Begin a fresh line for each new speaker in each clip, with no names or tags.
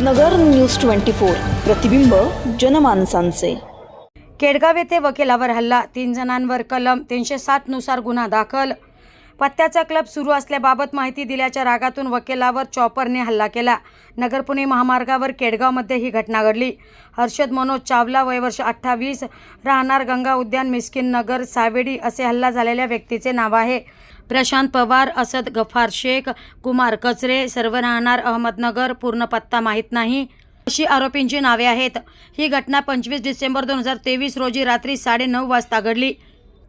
नगर news twenty four. प्रतिबिंब जनमानसांचे.
केडगाव येथे वकिलावर हल्ला. तीन जणांवर कलम तीनशे सातनुसार गुन्हा दाखल. पत्त्याचा क्लब सुरू असल्याबाबत माहिती दिल्याच्या रागातून वकिलावर चॉपरने हल्ला केला. नगर पुणे महामार्गावर केडगावमध्ये ही घटना घडली. हर्षद मनोज चावला वयवर्ष अठ्ठावीस. राहणार गंगा उद्यान मिस्किन नगर सावेडी असे हल्ला झालेल्या व्यक्तीचे नाव आहे. प्रशांत पवार असद गफार शेख कुमार कचरे सर्व राहणार अहमदनगर पूर्ण पत्ता माहीत नाही. अशी आरोपींची नावे आहेत. ही घटना पंचवीस डिसेंबर दोन हजार तेवीस रोजी रात्री साडेनऊ वाजता घडली.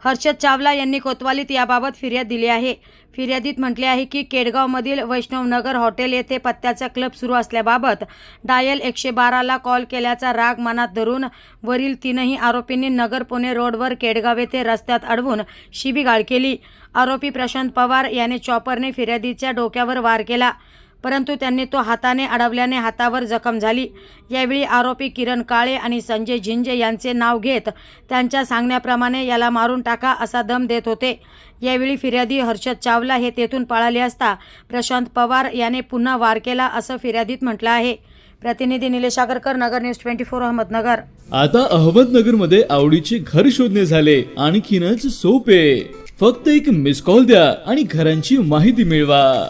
हर्षद चावला यांनी कोतवालीत याबाबत फिर्याद दिली आहे. फिर्यादीत म्हटले आहे की केडगावमधील वैष्णवनगर हॉटेल येथे पत्त्याचा क्लब सुरू असल्याबाबत डायल एकशे बाराला कॉल केल्याचा राग मनात धरून वरील तीनही आरोपींनी नगर पुणे रोडवर केडगाव येथे रस्त्यात अडवून शिवीगाळ केली. आरोपी प्रशांत पवार याने चॉपरने फिर्यादीच्या डोक्यावर वार केला. परंतु त्यांनी तो हाताने अडवल्याने हातावर जखम झाली. यावेळी आरोपी किरण काळे आणि संजय झिंजे यांचे नाव घेत त्यांच्या सांगण्याप्रमाणे याला मारून टाका असा दम देत होते. यावेळी फिर्यादी हर्षद चावला हे तेथून पळाले असता प्रशांत पवार याने पुन्हा वार केला असं फिर्यादीत म्हटलं आहे. प्रतिनिधी Nilesh Agarkar Nagar news twenty four Ahmednagar.
आता अहमदनगरमध्ये आवडीचे घर शोधणे झाले. आणखीनच सोपे. फक्त एक मिस कॉल द्या आणि घरांची माहिती मिळवा.